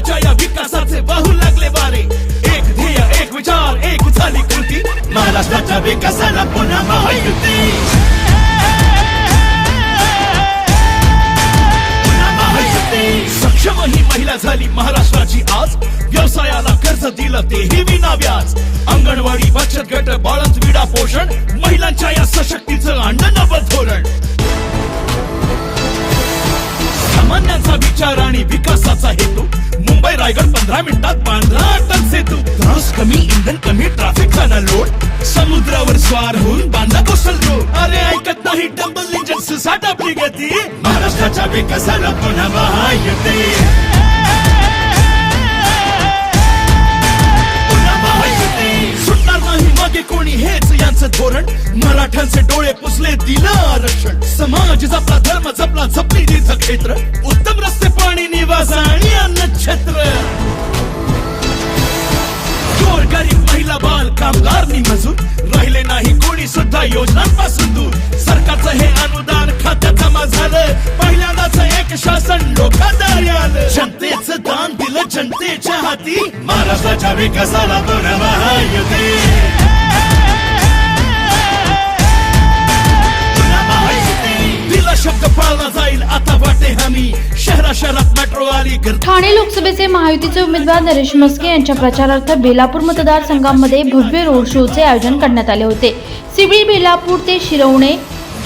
देशाच्या या विकासाचे वाहू लागले वारे. एक ध्येय एक विचार एक झाली कृती. महाराष्ट्राच्या विकासाला पुन्हा महायुती. सक्षम ही महिला झाली महाराष्ट्राची आज. व्यवसायाला कर्ज दिलं तेही विना व्याज अंगणवाडी बचत गट बाळंत विडा पोषण. महिलांच्या या सशक्तीचं आणलं धोरण. सामान्यांचा विचार आणि विकासाचा हेतू. रायगड पंधरा मिनिटात बांधला अटल सेतू. त्रास कमी इंधन कमी ट्रॅफिकचा न लोड. समुद्रावर स्वार होऊन बांधला कोसल रोड. अरे ऐकत नाही डबल इंजन सुसाट आपली गती. महाराष्ट्राच्या विकासाला पुन्हा महायुती पुन्हा महायुती. सुटणार नाही मागे कोणी हेच यांचं धोरण. मराठ्यांचे डोळे पुसले दिलं आरक्षण. समाज जपला धर्म जपला जपली तीर्थक्षेत्र उत्तम कामगार नि मजूर. राहिले नाही कोणी सुद्धा योजनांपासून दूर. सरकारचं हे अनुदान खात्यात जमा झालं. पहिल्यांदाच एक शासन लोकांदारी आलं. जनतेच दान दिलं जनतेच्या हाती. महाराष्ट्राच्या विकासाला पुन्हा महायुती दिला शब्द पाळला जाईल. आता शहरा शहरात मेट्रो आली ठाणे लोकसभेचे महायुतीचे उमेदवार नरेश मस्के यांच्या प्रचारार्थ बेलापूर मतदारसंघामध्ये भव्य रोड शोचे आयोजन करण्यात आले होते. सिवळी बेलापूर ते शिरवणे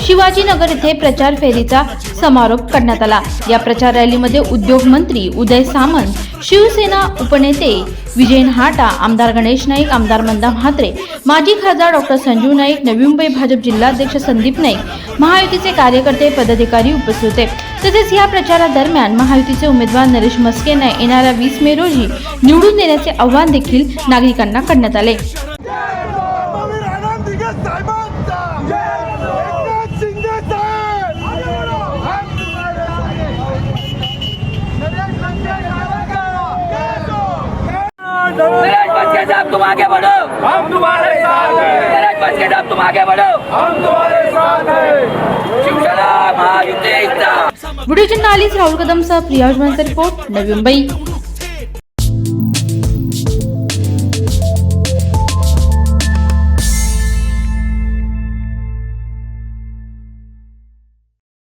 शिवाजीनगर येथे प्रचार फेरीचा समारोप करण्यात आला. या प्रचार रॅलीमध्ये उद्योग मंत्री उदय सामंत शिवसेना उपनेते विजय हाटा आमदार गणेश नाईक आमदार मंदा म्हात्रे माजी खासदार डॉक्टर संजीव नाईक नवी मुंबई भाजप जिल्हाध्यक्ष संदीप नाईक महायुतीचे कार्यकर्ते पदाधिकारी उपस्थित होते. तसेच या प्रचारादरम्यान महायुतीचे उमेदवार नरेश मस्के यांना येणाऱ्या वीस मे रोजी निवडून देण्याचे आवाहन देखील नागरिकांना करण्यात आले. साहेब तुम आगे बढ़ो। हम तुम्हारे साथ हैं। नरेश बचके साहब तुम आगे बढ़ो। हम तुम्हारे साथ हैं। व्हिडिओ जर्नालिस्ट राहुल कदमसह प्रिया रिपोर्ट नवी मुंबई.